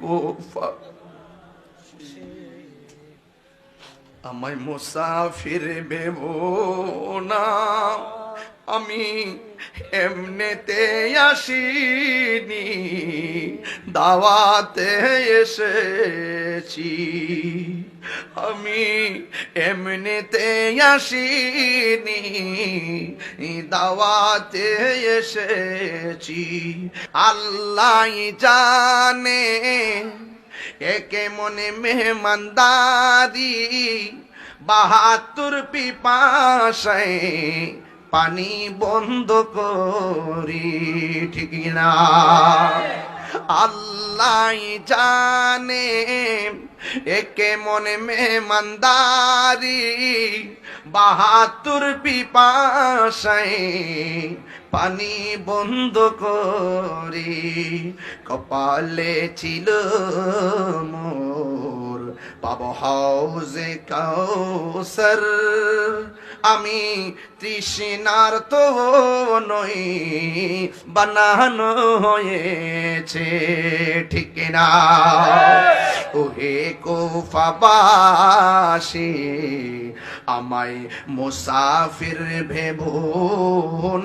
Copa আমায় মুসাফির ভেব না। আমি এমনিতে আসিনি। দাওয়াতে এসেছি। আমি এমনিতে আসিনি, দাওয়াতে এসেছি। আল্লাহ জানে একে মনে মেহমানদারি, বাহাত্তর পিপাসায় পানি বন্ধ করি, ঠিক না আল্লাহ জানে একে মনে মেহমানদারি বাহাতুর পিপাসায় পানি বন্ধ করি কপালে ছিল মোর পাব হাউজে কাউসার আমি তৃষ্ণার তো নই, বানানো হয়েছে ঠিক না। ওহে কোফাবাসী আমায় মুসাফির ভেব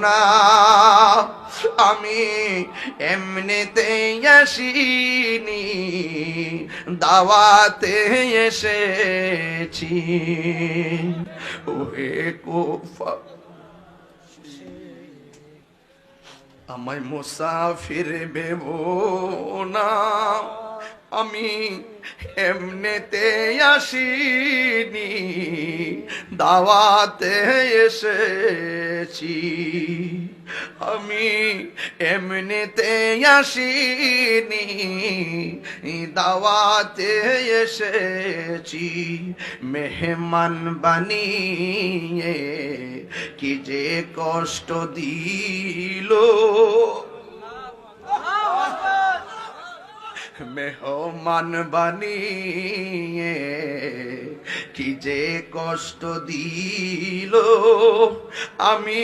না। আমি এমনিতে আসিনি দাওয়াতে এসেছি। ওহে কুফা। আমায় মুসাফির বেব না। আমি এমনিতে আসিনি। দাওয়াতে এসেছি। আমি এমনিতে আসিনি দাওয়াতে এসেছি। মেহমান বানিয়ে কি যে কষ্ট দিল। মেহমান বানিয়ে কি যে কষ্ট দিল আমি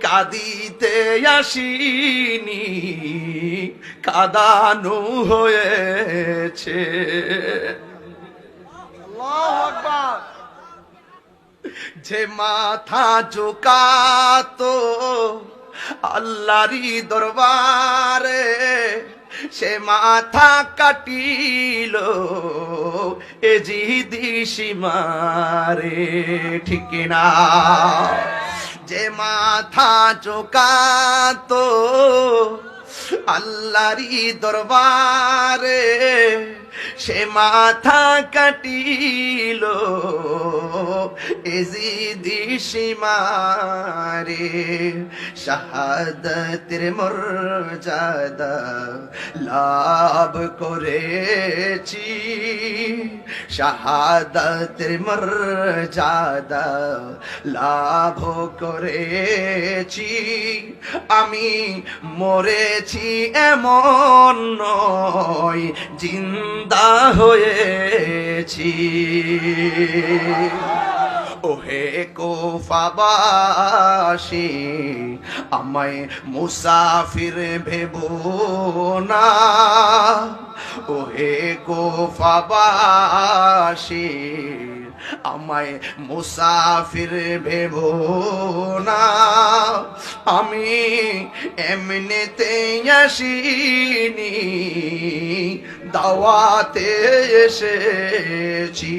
কাঁদিতে আসিনি কাদানু হয়েছে যে মাথা ঝুকাতো আল্লাহরি দরবারে সে মাথা কাটিল এ জিদি সীমারে ঠিক না যে মাথা চোকাতো আল্লাহরি দরবারে সে মাথা কাটিল এজিদি সীমারে শাহাদতের মর্যাদা লাভ করেছি, শাহাদতের মর্যাদা লাভ করেছি। আমি মরেছি এমন নয়, জিন্দা হয়েছি। ওহে কোফাবাসী আমায় মুসাফির ভেব না। ওহে কোফাবাসী আমায় মুসাফির ভেব না। আমি এমনিতে আসিনি দাওয়াতে এসেছি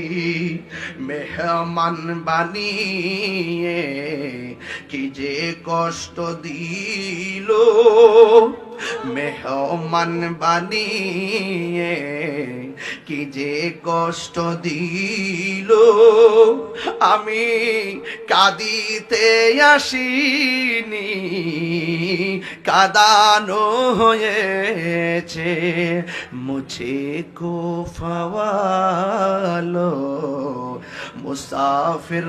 মেহমান বানিয়ে কি যে কষ্ট দিল মেহমান বানিয়ে কি যে কষ্ট দিল, আমি কাঁদিতে আসিনি, কাদানো হয়েছে, মুছে কোফাওয়ালো মুসাফির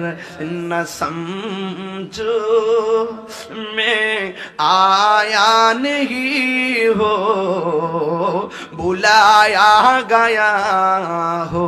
না সমঝো মে আয়া হো। बुलाया गया हो